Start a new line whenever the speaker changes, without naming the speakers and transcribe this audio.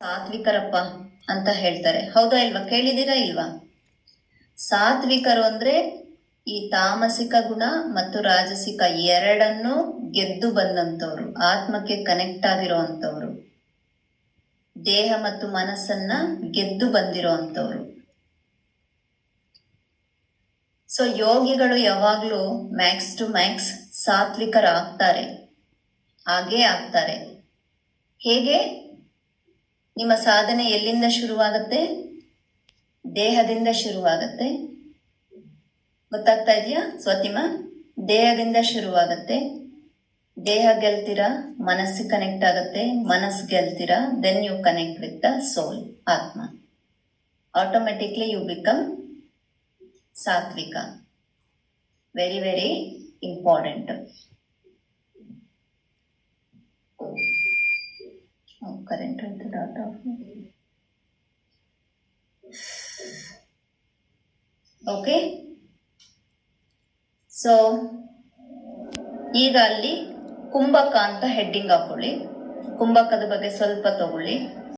ಸಾತ್ವಿಕರಪ್ಪ ಅಂತ ಹೇಳ್ತಾರೆ. ಹೌದಾ ಇಲ್ವಾ? ಕೇಳಿದೀರಾ ಇಲ್ವಾ? ಸಾತ್ವಿಕರು ಅಂದ್ರೆ ಈ ತಾಮಸಿಕ ಗುಣ ಮತ್ತು ರಾಜಸಿಕ ಎರಡನ್ನು ಗೆದ್ದು ಬಂದಂತವ್ರು ಆತ್ಮಕ್ಕೆ ಕನೆಕ್ಟ್ ಆಗಿರೋಂಥವ್ರು ದೇಹ ಮತ್ತು ಮನಸ್ಸನ್ನ ಗೆದ್ದು ಬಂದಿರೋಂಥವ್ರು ಸೊ ಯೋಗಿಗಳು ಯಾವಾಗ್ಲೂ ಮ್ಯಾಕ್ಸ್ ಟು ಮ್ಯಾಕ್ಸ್ ಸಾತ್ವಿಕರಾಗ್ತಾರೆ, ಹಾಗೇ ಆಗ್ತಾರೆ. ಹೇಗೆ? ನಿಮ್ಮ ಸಾಧನೆ ಎಲ್ಲಿಂದ ಶುರುವಾಗತ್ತೆ? ದೇಹದಿಂದ ಶುರುವಾಗತ್ತೆ. ಗೊತ್ತಾಗ್ತಾ ಇದೆಯಾ ಸ್ವತಿಮ? ದೇಹದಿಂದ ಶುರುವಾಗತ್ತೆ. ದೇಹ ಗೆಲ್ತೀರಾ? ಮನಸ್ಸು ಕನೆಕ್ಟ್ ಆಗತ್ತೆ. ಮನಸ್ಸು ಗೆಲ್ತೀರಾ? Then you connect with the soul ಆತ್ಮ. ಆಟೋಮೆಟಿಕ್ಲಿ ಯು ಬಿಕಮ್ ಸಾತ್ವಿಕ. ವೆರಿ ವೆರಿ ಇಂಪಾರ್ಟೆಂಟ್ ಕರೆಂಟ್ ಹೋಯ್ತು ಡಾಟ್ ಆಫ್ ಓಕೆ ಸೊ ಈಗ ಅಲ್ಲಿ ಕುಂಭಕ ಅಂತ ಹೆಡ್ಡಿಂಗ್ ಹಾಕೊಳ್ಳಿ. ಕುಂಭಕದ ಬಗ್ಗೆ ಸ್ವಲ್ಪ ತಗೊಳ್ಳಿ.